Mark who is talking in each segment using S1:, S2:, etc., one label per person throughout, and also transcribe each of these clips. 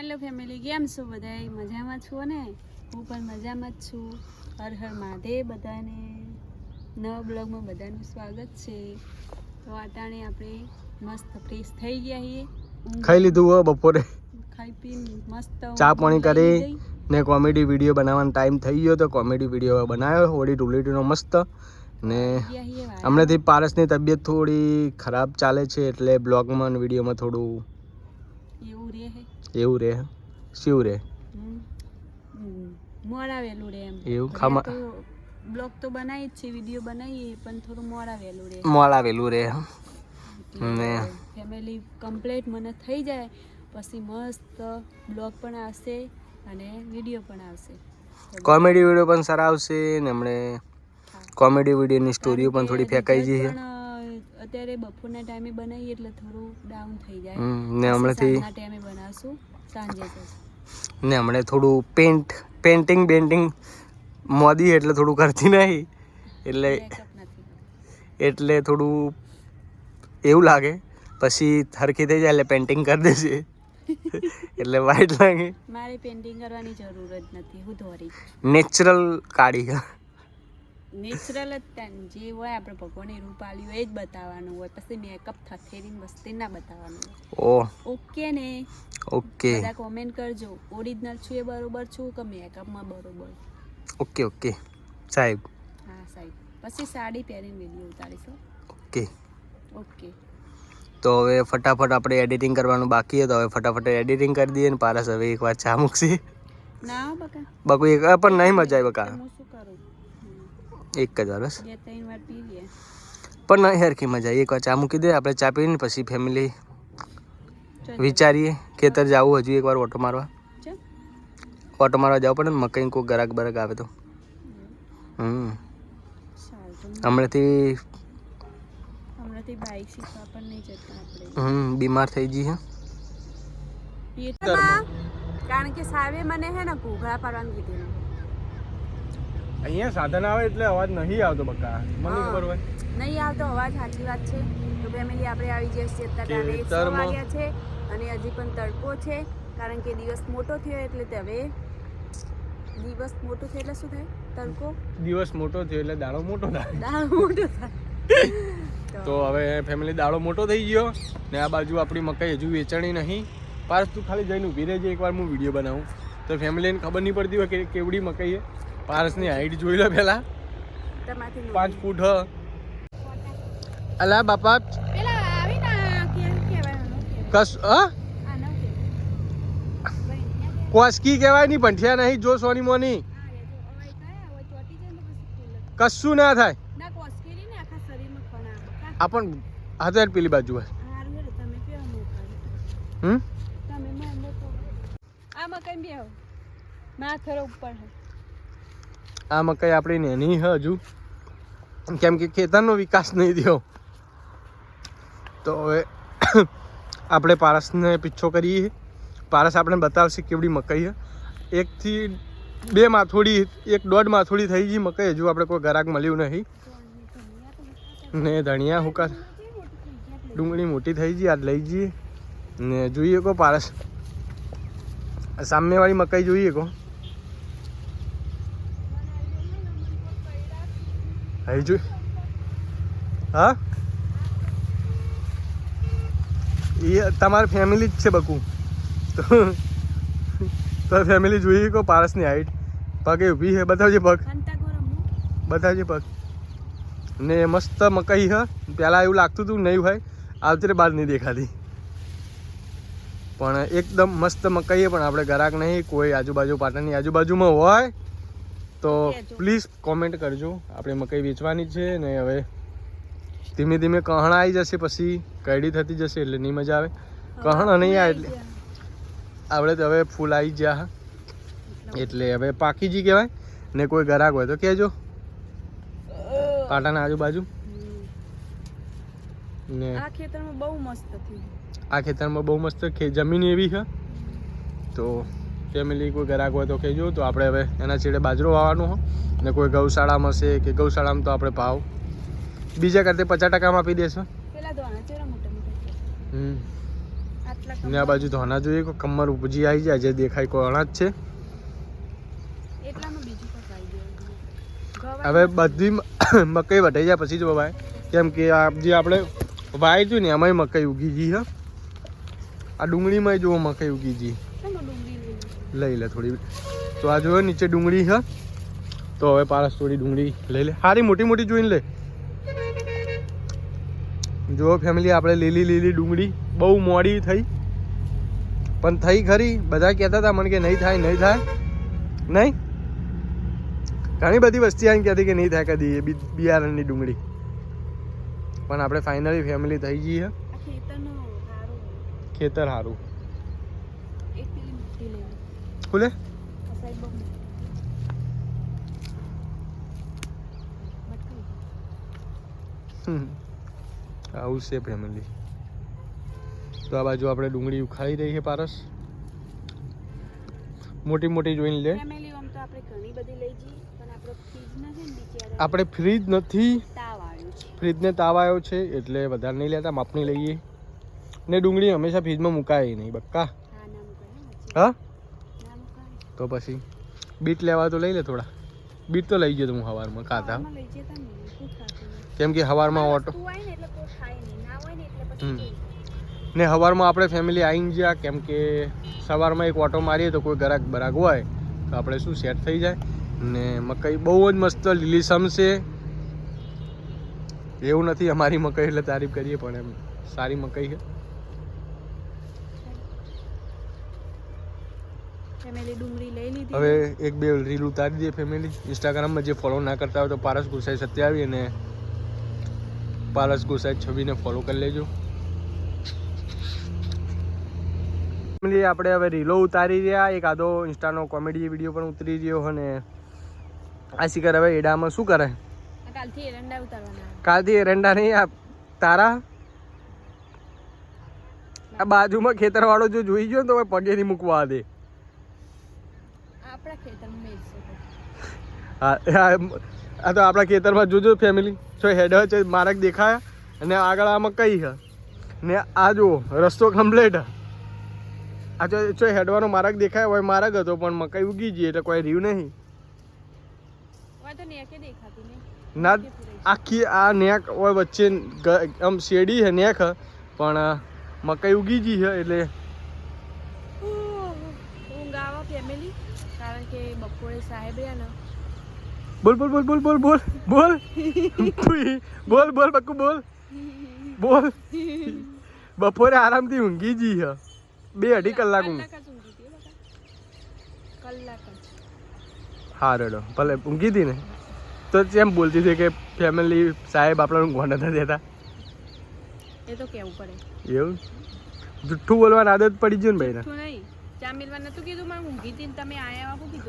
S1: Hello family કેમ છો બધા મજામાં છો ને? હું પણ મજામાં જ છું. હર હર મહાદેવ બધાને. નવા બ્લોગમાં બધાનું સ્વાગત છે. તો અટાણે આપણે મસ્ત ફ્રેશ થઈ ગયા છીએ.
S2: ખાઈ લીધું હોય બપોરે.
S1: ખાઈ પીને મસ્ત
S2: ચા પાણી કરી ને કોમેડી વીડિયો બનાવવાનો ટાઈમ થઈ ગયો તો કોમેડી વીડિયો બનાવ્યો હોળી ટુલેટીનો મસ્ત. ને. હમણાંથી પારસની તબિયત થોડી ખરાબ ચાલે છે એટલે બ્લોગમાં વિડીયોમાં થોડું
S1: એવું રહે
S2: એવું રે શું રહે
S1: મોડાવેલું રે એમ.
S2: એવું? ખામા
S1: બ્લોગ તો બનાવી જ છે વીડિયો બનાવીએ પણ થોડું મોડા વહેલું રહે
S2: મોલ આવેલું રહે ને.
S1: ફેમિલી કમ્પ્લીટ મને થઈ જાય પછી મસ્ત બ્લોગ પણ આવશે અને વીડિયો પણ આવશે.
S2: કોમેડી વીડિયો પણ સારા આવશે ને હમણે કોમેડી વિડીયોની સ્ટોરીઓ પણ થોડી ફેંકાઈ
S1: અ, અત્યારે બપોરના ટાઈમે બનાવીએ એટલે થોડું ડાઉન થઈ જાય.
S2: ને હમણાંથી
S1: ટાઈમે બનાવશું સાંજે
S2: ને હમણાં થોડું પેન્ટ પેન્ટિંગ બેન્ટિંગ મોદી એટલે થોડું કરતી નહીં. એટલે એટલે થોડું એવું લાગે. પછી થરખી થઈ જાય એટલે પેન્ટિંગ કરી દેશે એટલે વાઈટ લાગે.
S1: મારે પેન્ટિંગ કરવાની જરૂર જ નથી. હું ધોરી.
S2: નેચરલ કાઢી
S1: નેચરલ જ ત્યાં જે હોય આપણે ભગવાને રૂપ આલ્યું એ જ બતાવવાનું હોય. પછી મેકઅપ થથેરીને વસ્તી ના બતાવવાનું હોય. ઓકે ને?
S2: ઓકે.
S1: બધા કોમેન્ટ કરજો. ઓરિજિનલ છું એ બરોબર છું કે મેકઅપમાં બરોબર?
S2: Okay okay. સાહેબ.
S1: હા સાહેબ. પછી સાડી પહેરીને વીડિયો ઉતારીશું.
S2: ઓકે.
S1: ઓકે.
S2: તો હવે ફટાફટ આપણે એડિટિંગ કરવાનું બાકી હતો તો હવે ફટાફટ એડિટિંગ કરી દઈએ ને પારસ હવે એક વાર ચા મૂકશે.
S1: ના બકા.
S2: બાકુ એક પણ નહીં મજા આવી બકા.
S1: હું શું કરું.
S2: એક જ વાર બસ
S1: બે ત્રણ વાર પી લે
S2: પણ નહીં હરખી મજા આવી એક વાર ચા મૂકી દે આપણે ચા પીને પછી ફેમિલી
S1: ચાલ,
S2: વિચારીએ ખેતર જવું હજુ એકવાર ઓટો મારવા
S1: ચાલ.
S2: ઓટો મારવા જવું પડે ને મકઈ કોઈ ગરાક બરાક આવે તો હમ
S1: સારું તો
S2: હમણાંથી
S1: હમણાંથી બાઇક શીખવા પણ નહીં જતા આપણે
S2: હમ બીમાર થઈ જઈ હે
S1: એટલા કારણ કે સાહેબે મને હે ને ઘૂઘરા પાડવાનું કીધેલું
S2: અહીંયા સાધન આવે એટલે અવાજ નહીં આવતો બકા. મને. ખબર હોય.
S1: નહીં આવતો અવાજ સાચી વાત છે. તો ફેમિલી આપણે આવી જઈએ છીએ અત્યારે છ વાગ્યા છે અને હજી પણ તડકો છે કારણ કે દિવસ મોટો થયો એટલે તે હવે દિવસ મોટો થયો એટલે શું થાય? તડકો?
S2: દિવસ મોટો થયો એટલે દાડો મોટો થાય.
S1: દાળ મોટો થાય.
S2: તો હવે ફેમિલી દાડો મોટો થઈ ગયો ને આ બાજુ આપણી મકાઈ હજુ વેચાણી નહીં. પારસ તું ખાલી જઈને ઊભી રહેજે એકવાર હું વીડિયો બનાવું. તો ફેમિલીને ખબર નહીં પડતી હોય કે કેવડી મકાઈ છે. પારસની હાઈટ જોઈ લો પહેલા પાંચ ફૂટ હ. અલા બાપા કસ
S1: આ.
S2: કોસકી કહેવાય નહીં ભંઠિયા નહીં જો સોની મોની.
S1: આ.
S2: કશું ના થાય.
S1: આપણ હા?
S2: આ હાથે પેલી બાજુ
S1: મોકલો.
S2: હમ?
S1: તમે મને મોકલો. આમાં કઈ બેહો. ના ઉપર
S2: આ મકાઈ આપણી નેની હ હજુ. કેમ કે ખેતરનો વિકાસ નહીં થયો. તો હવે આપણે પારસને પીછો કરીએ. પારસ આપણે બતાવશે કેવડી મકાઈ એકથી બે માથોડી, એક દોઢ માથોડી થઈ ગઈ મકાઈ. હજુ આપણે કોઈ ગરાક મળ્યું નહીં. ને ધણિયા હુકા ડુંગળી મોટી થઈ ગઈ, આજ લઈ જઈએ. ને જોઈએ કો પારસ. સામેવાળી મકાઈ જોઈએ કો. અહીં જોઈ હા એ તમારી ફેમિલી જ છે બકુ તો તો ફેમિલી જોઈએ કો પારસની હાઈટ પગે ઊભી છે બતાવજે પગ બતાવજે પગ ને મસ્ત મકાઈ હ પહેલાં એવું લાગતું હતું નહીં હોય આવતી બાદ નહીં દેખાતી. પણ એકદમ મસ્ત મકાઈએ પણ આપણે ગરાક નહીં કોઈ આજુબાજુ પાટણની આજુબાજુમાં હોય. તો પ્લીઝ કોમેન્ટ કરજો. આપણે મકાઈ વેચવાની છે ને હવે ધીમે ધીમે કહણ આવી જશે પછી કઈડી થતી જશે એટલે નહીં મજા આવે. કહણ નહીં આવે એટલે આપણે તો હવે ફૂલ આવી ગયા. હા. એટલે હવે પાકીજી કહેવાય. ને કોઈ ગરાક હોય તો કહેજો. પાટાના આજુબાજુ. ને
S1: આ ખેતરમાં બહુ મસ્ત
S2: આ ખેતરમાં બહુ મસ્ત જમીન એવી છે તો ફેમિલી કોઈ ગ્રાહક હોય તો કહેજો. તો આપણે હવે એના છેડે બાજરો વાવવાનું હોય ને કોઈ ગૌશાળામાં છે કે ગૌશાળામાં તો આપણે ભાવ. બીજા કરતે પચાસ ટકામાં આપી દેશો.
S1: છે.
S2: હમ. ને આ બાજુ ધોના જોઈએ કોઈ કમર ઉપજી આવી જાય જે દેખાય કોઈ છે.
S1: કઈ પાઈ દેવાનું
S2: હવે બધી મકઈ વટાઈ જાય પછી જ વવાય કેમ કે આ જે આપણે વાય હતું ને એમાંય મકાઈ ઉગી ગઈ હા. આ ડુંગળીમાં જુઓ મકઈ ઉગી ગઈ? લઈ લે થોડી. તો આ જોયો નીચે ડુંગળી હા? તો હવે પારસ થોડી ડુંગળી લઈ લે. સારી મોટી મોટી જોઈને લે. જુઓ ફેમિલી આપણે લીલી લીલી ડુંગળી બહુ મોડી થઈ. પણ થઈ ખરી. બધા કહેતા હતા મને કે નહીં થાય નહીં થાય. નહીં? ઘણી બધી વસ્તી આવીને કહેતી કે નહીં થાય કદી એ બિયારણની ડુંગળી. પણ આપણે ફાઇનલી ફેમિલી થઈ ગઈ છે ખેતર સારું
S1: Kule?
S2: Nasa આવું છે ફેમિલી તો આ બાજુ આપણે ડુંગળી ઉખાડી રહી છે પારસ. મોટી મોટી જોઈને લે.
S1: આપણે ફ્રીજ નથી
S2: ફ્રીજને તાવ આવ્યો છે. એટલે વધારે નહીં લેતા માપની લઈએ. ને ડુંગળી હંમેશા ફ્રીજમાં મુકાય નહીં બક્કા.
S1: હા?
S2: તો પછી બીટ લેવા તો લઈ લે થોડા. બીટ તો લઈ ગયો તો હું સવારમાં ખાતા. કેમ કે સવારમાં ઓટો.
S1: ને
S2: સવારમાં આપણે ફેમિલી આવીને ગયા કેમ કે સવારમાં એક ઓટો મારીએ તો કોઈ ગરાક બરાક હોય તો આપણે શું સેટ થઈ જાય. ને મકાઈ બહુ જ મસ્ત લીલી સમશે એવું નથી અમારી મકાઈ એટલે તારીફ કરીએ પણ એમ સારી મકાઈ છે.
S1: ફેમિલી ડુંગળી લઈ લીધી.
S2: હવે એક બે રીલ ઉતારી દઈએ ફેમિલી ઇન્સ્ટાગ્રામમાં જે ફોલો ના કરતા હોય તો પારસ ગુસાઈ સત્યાવી અને પારસ ગુસાઈ છબીને ફોલો કરી લેજો. ફેમિલી આપણે હવે રીલો ઉતારી રહ્યા. એક આદો ઇન્સ્ટાનો કોમેડી વીડિયો પણ ઉતરી રહ્યો અને આ શિખર હવે એડામાં શું કરે?
S1: કાલથી એરંડા ઉતારવાના
S2: કાલથી એરંડા નહીં આ તારા? આ બાજુમાં ખેતરવાળો જો જોઈ ગયો તો પગે નહીં મૂકવા દે.
S1: આપણા ખેતરમાં
S2: આ તો આપણા ખેતરમાં જોજો ફેમિલી છો હેડ છે માર્ગ દેખાય અને આગળ આ મકાઈ છે ને આ જુઓ રસ્તો કમ્પ્લીટ આ જો હેડવાનો માર્ગ દેખાય હોય માર્ગ હતો પણ મકાઈ ઉગી જઈએ એટલે કોઈ રહ્યું નહીં. ના આખી આ નેક હોય વચ્ચે આમ શેડી છે નેક પણ મકાઈ ઉગી ગઈ છે એટલે
S1: ઊંઘ આવે ફેમિલી બપોરે સાહેબ
S2: બોલ બોલ બોલ બોલ બોલ બોલ બોલ. બોલ બોલ બક્કુ બોલ. બોલ. બપોરે આરામથી ઊંઘી જી હ. બે અઢી કલાક ઊંઘ.
S1: હો બકા.
S2: રેડો ભલે ઊંઘી હતી ને. તો એમ બોલતી હતી કે ફેમિલી સાહેબ આપણને ઊંઘવા નથી દેતા?
S1: એ તો કેવું પડે.
S2: એવું? જુઠ્ઠું બોલવાની આદત પડી ગયું ને
S1: હતી ને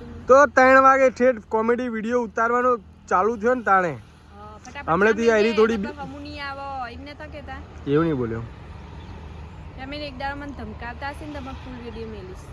S1: તું
S2: તો ત્રણ વાગે ઠેઠ કોમેડી વીડિયો ઉતારવાનો ચાલુ થયો ને તાણે. હમણાંથી આયરી થોડી એવું નહીં બોલ્યો.
S1: તમે એક દાડો મને ધમકાવતા હશે ને તમે ફૂલ વીડિયો મેલીશ.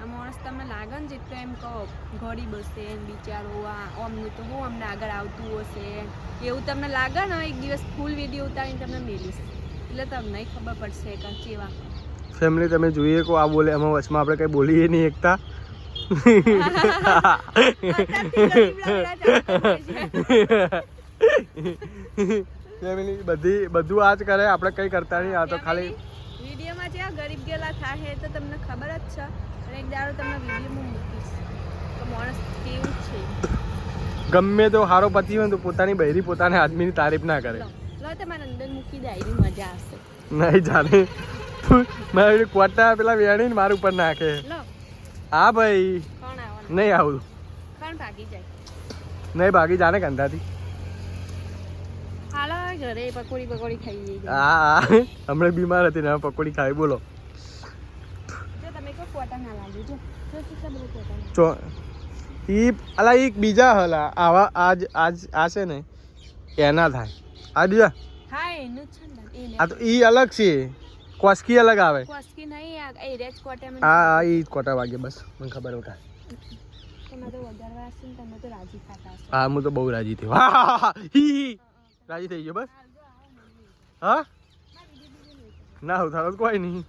S1: આ માણસ તમને લાગે ને જેટલો એમ કહો ઘડી બસે બિચારો આ તો હું અમને આગળ આવતું હશે. એવું તમને લાગે ને એક દિવસ ફૂલ વીડિયો ઉતારીને તમને મેલીશ. એટલે તમને ખબર પડશે કે કેવા
S2: ફેમિલી તમે જોઈએ કો આ બોલે એમાં વચમાં આપણે કઈ બોલીએ નહીં એકતા. ફેમિલી બધી બધું આ જ કરે આપણે કઈ કરતા નહીં આ તો ખાલી
S1: વિડીયોમાં જે આ ગરીબ ગેલા થાય તો તમને ખબર જ છે. અને એક દાડો તમને વિડીયોમાં મૂકીશ. તો માણસ કેવું છે.
S2: ગમે તો હારો પતિ હોય તો પોતાની બૈરી પોતાના આદમીની તારીફ ના કરે.
S1: લો તમારે અંદર મૂકી દે મજા આવશે.
S2: નહીં જાણે. મારે કોટા પેલા વેણી મારું ઉપર નાખે. હા ભાઈ. નહીં આવું. નહીં ભાગી જાને કંધાથી. હા હમણાં બીમાર હતી ને પકોડી ખાઈ. બોલો. ઈ અલા એક બીજા હલા. આવા આજ આજ આ છે ને એના થાય. આ બીજા.
S1: હા એનું છે
S2: આ તો ઈ અલગ છે. કોસ્કી અલગ આવે?
S1: કોસ્કી નહીં આ એ રેજ કોટા મને
S2: ઈ કોટા વાગે બસ મને ખબર હોતા
S1: તમે તો વધારવા હશે તમે તો રાજી હશો.
S2: હા હું તો બહુ રાજી થઈ હા, હા, હા, હી, હી. રાજી થઈ ગયો બસ? હા?
S1: ને
S2: હું તો કોઈ નહીં.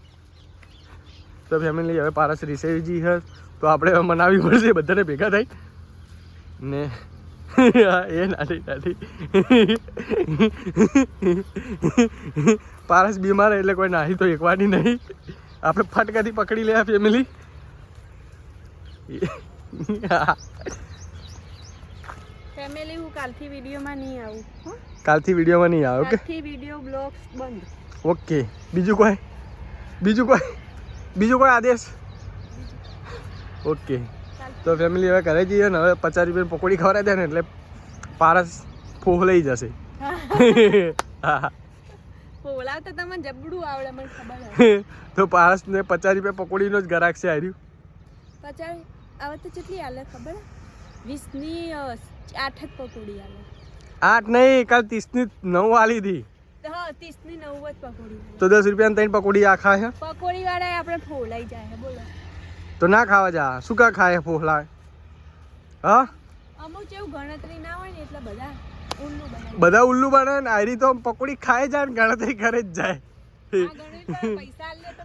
S2: તો ફેમિલી હવે પારસ રિસેજી છે તો આપણે મનાવી પડશે બધાને ભેગા થઈ. ને હા, એ નાની નાની પારસ બીમાર એટલે કોઈ નાહી તો એકવાની નહીં. આપણે ફટકાથી પકડી લે ફેમિલી
S1: ફેમિલી હું કાલથી વિડીયોમાં નહીં આવું
S2: કાલથી વિડીયોમાં નહીં આવે ઓકે?
S1: વીડિયો બ્લોગ્સ બંધ.
S2: ઓકે. બીજું કોઈ? બીજું કોઈ? બીજું કોઈ આદેશ? ઓકે. તો ફેમિલી હવે ઘરે જઈએ ને હવે પચાસ રૂપિયાની પકોડી ખવડાવી દે ને એટલે પારસ ફોહ લઈ જશે.
S1: બોલાવતા તમને જબડું આવડે મને ખબર
S2: તો પારસ ને પચાસ રૂપિયા પકોડીનો જ ગરાક છે હાર્યું
S1: પચાસ હવે તો કેટલી હાલે ખબર? વીસની આઠ જ પકોડી
S2: આઠ નહીં કાલ ત્રીસની નવ આલી હતી તો દસ રૂપિયા ત્રણ પકોડી આખા છે
S1: પકોડી વાળા આપણે ફોલાઈ જાય બોલો.
S2: તો ના ખાવા જા. શું કા ખાય ફોહલા હા?
S1: અમુક જેવું ગણતરી ના હોય ને એટલે બધા
S2: બધા ઉલ્લુ બને ને આરી તો પકોડી ખાય જાય ને ગણતરી કરે જ જાય.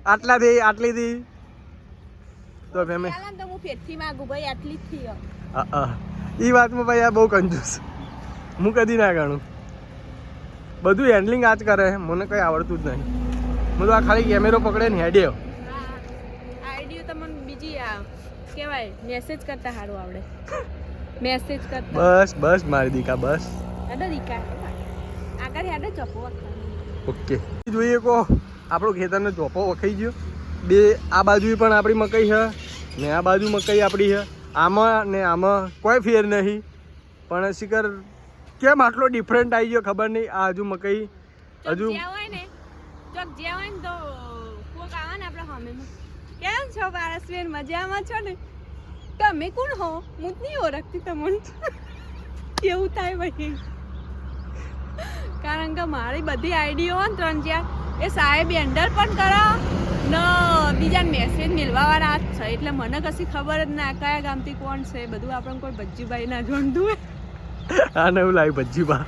S1: આટલા થી આટલી થી તો
S2: ફેમે
S1: તો હું ફેરથી માંગુ ભાઈ આટલી જ થઈ
S2: એ વાતમાં ભાઈ આ બહુ કંજૂસ હું કદી ના ગણું. બધું હેન્ડલિંગ આ જ કરે મને કંઈ આવડતું જ નહીં. હું તો આ ખાલી કેમેરો પકડે ને હેડ્યો.
S1: આઈડિયો તમને બીજી આ કહેવાય મેસેજ કરતા સારું આવડે. મેસેજ કરતા.
S2: બસ બસ મારી દીકા બસ.
S1: હેડો દીકા. આગળ હેડો ચોપો
S2: ઓકે. જોઈએ કો આપણું ખેતરનો ચોપો વખાઈ ગયો. બે આ બાજુ પણ આપણી મકાઈ છે ને આ બાજુ મકાઈ આપણી છે. આમાં ને આમાં કોઈ ફેર નહીં. પણ શિખર કેમ આટલો ડિફરન્ટ આવી ગયો ખબર નહીં. આ હજુ મકાઈ હજુ
S1: હોય ને તો કોક આવે ને આપણે કેમ છો પારસબેન મજામાં છો ને? તમે કોણ હો? હું નહીં ઓળખતી તમને. કેવું થાય ભાઈ કારણ કે મારી બધી આઈડીઓ ને ત્રણ ચાર, એ સાહેબ એન્ડર પણ કરો. ન બીજા મેસેજ મેળવાવાળા જ છે. એટલે મને કશી ખબર જ ના કયા ગામથી કોણ છે. બધું આપણને કોઈ ભજ્જીભાઈ ના જોડતું હોય.
S2: આ નવું લાવી ભજ્જીભા.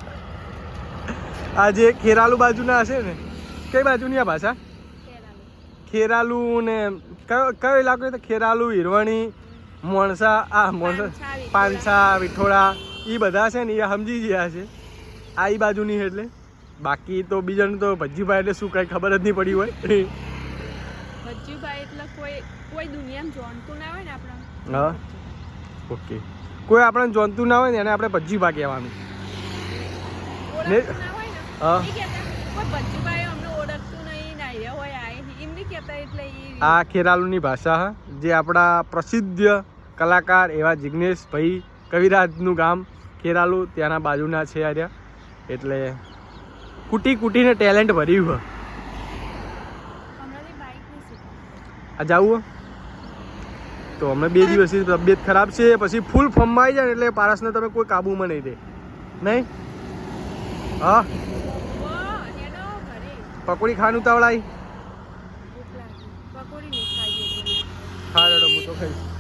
S2: બા આ જે ખેરાલુ બાજુના હશે ને? કઈ બાજુની આ ભાષા? ખેરાલુ ને કયો કયો ઇલાકો તો ખેરાલુ હિરવણી મોણસા આ મોણસા પાનસા વિઠોળા. એ બધા છે ને એ સમજી ગયા છે. આ એ બાજુની એટલે. બાકી તો બીજાને તો ભજીભાઈ એટલે શું કઈ ખબર જ નહીં પડી હોય.
S1: ભજ્જીભાઈ એટલે કોઈ કોઈ દુનિયામાં જોણતું ના હોય ને આપણા.
S2: હા. ઓકે. કોઈ આપણને જોનતું ના હોય ને એને આપણે ભજીભા કહેવાનું. હા
S1: ઈ કહેતા, કોઈ ભજ્જુભાઈ અમને ઓળખતું નહીં ના એ હોય આ એ એમ નહીં કહેતા એટલે ઈ
S2: આ ખેરાલુની ભાષા જે આપણા પ્રસિદ્ધ કલાકાર એવા જિગ્નેશભાઈ કવિરાજનું ગામ ખેરાલુ ત્યાંના બાજુના છે આર્યા. એટલે કૂટી કૂટીને ટેલેન્ટ ભર્યું હ.
S1: હમણાંથી બાઈક નહીં શીખી
S2: આ જાવું? તો અમે બે દિવસથી તબિયત ખરાબ છે પછી ફૂલ ફોર્મમાં આવી જાય એટલે પારસને તમે કોઈ કાબુમાં નહીં રહે નહીં? હા. પકોડી ખાવાનું તાવડાઈ
S1: ભૂખ લાગી પકોડી નહીં